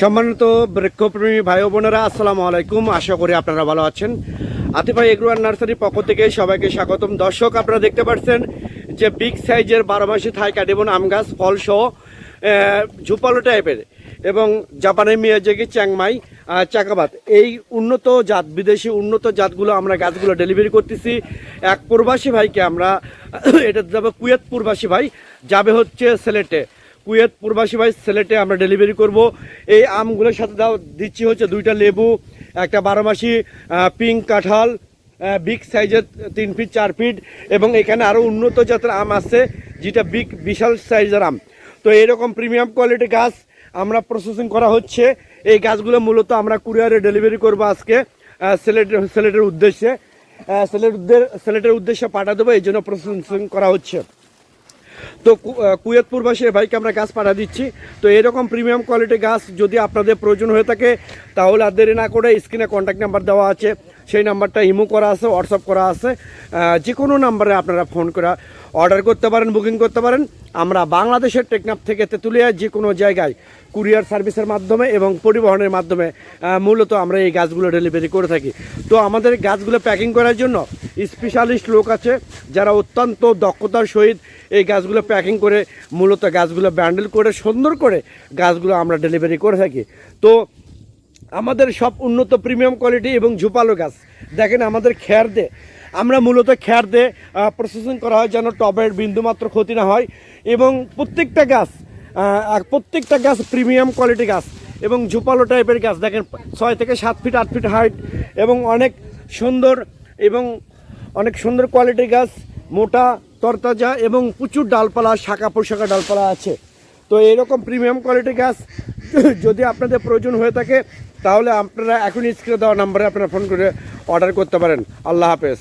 সম্মানিত বৃক্ষপ্রেমী ভাই বোনেরা, আসসালামু আলাইকুম। আশা করি আপনারা ভালো আছেন। আতিফাই এগ্রোয়ার নার্সারির পক্ষ থেকে সবাইকে স্বাগতম। দর্শক, আপনারা দেখতে পাচ্ছেন যে বিগ সাইজের বারো মাসি থাই কাটিবন আম গাছ, ফল সহ ঝুপালো টাইপের এবং জাপানি মিয়াজাকি চ্যাংমাই চাকাবাত। এই উন্নত জাত, বিদেশি উন্নত জাতগুলো আমরা গাছগুলো ডেলিভারি করতেছি। এক প্রবাসী ভাইকে আমরা এটা যাবে কুয়েত প্রবাসী ভাই, যাবে হচ্ছে সিলেটে। কুয়েত প্রবাসী ভাই সিলেটে আমরা ডেলিভারি করব। এই আমগুলোর সাথে দাও দিচ্ছি হচ্ছে দুইটা লেবু একটা বারো মাসি পিঙ্ক কাঁঠাল বিগ সাইজের তিন ফিট চার ফিট এবং এখানে আরও উন্নত জাতের আম আছে যেটা বিগ বিশাল সাইজের আম। তো এরকম প্রিমিয়াম কোয়ালিটি গাছ আমরা প্রসেসিং করা হচ্ছে। এই গাছগুলো মূলত আমরা কুরিয়ারে ডেলিভারি করব আজকে আহ, সিলেট সিলেটের উদ্দেশ্যে। আহ, সিলেট সিলেটের উদ্দেশ্যে পাঠা দেবো এই জন্য প্রসেসিং করা হচ্ছে। তো কুয়েত পূর্বাসী ভাইকে আমরা গাছ পাঠা দিচ্ছি। তো এরকম প্রিমিয়াম কোয়ালিটি গাছ যদি আপনাদের প্রয়োজন হয়ে থাকে, তাহলে আর দেরি না করে স্ক্রিনে কন্ট্যাক্ট নাম্বার দেওয়া আছে। সেই নাম্বারটা ইমো করা আছে হোয়াটসঅ্যাপ করা আছে। যে কোনো নাম্বারে আপনারা ফোন করে অর্ডার করতে পারেন বুকিং করতে পারেন। আমরা বাংলাদেশের টেকনাফ থেকে তেঁতুলিয়া যে কোনো জায়গায় কুরিয়ার সার্ভিসের মাধ্যমে এবং পরিবহনের মাধ্যমে মূলত আমরা এই গাছগুলো ডেলিভারি করে থাকি। তো আমাদের গাছগুলো প্যাকিং করার জন্য স্পেশালিস্ট লোক আছে যারা অত্যন্ত দক্ষতার সহিত এই গাছগুলো প্যাকিং করে, মূলত গাছগুলো ব্যান্ডেল করে, সুন্দর করে গাছগুলো আমরা ডেলিভারি করে থাকি। তো আমাদের সব উন্নত প্রিমিয়াম কোয়ালিটি এবং ঝুপালো গাছ। দেখেন আমাদের খ্যার দে আমরা মূলত খ্যার দে প্রসেসিং করা হয় যেন টবের বিন্দুমাত্র ক্ষতি না হয় এবং প্রত্যেকটা গাছ প্রত্যেকটা গাছ প্রিমিয়াম কোয়ালিটি গাছ এবং ঝুপালো টাইপের গাছ। দেখেন ছয় থেকে সাত ফিট আট ফিট হাইট এবং অনেক সুন্দর এবং অনেক সুন্দর কোয়ালিটির গাছ, মোটা, তরতাজা এবং প্রচুর ডালপালা, শাখা পোশাকা ডালপালা আছে। তো এরকম প্রিমিয়াম কোয়ালিটির গাছ, যদি আপনাদের প্রয়োজন হয়ে থাকে, তাহলে আপনারা এখন স্ক্রিনে দেওয়া নাম্বারে আপনারা ফোন করে অর্ডার করতে পারেন। আল্লাহ হাফেজ।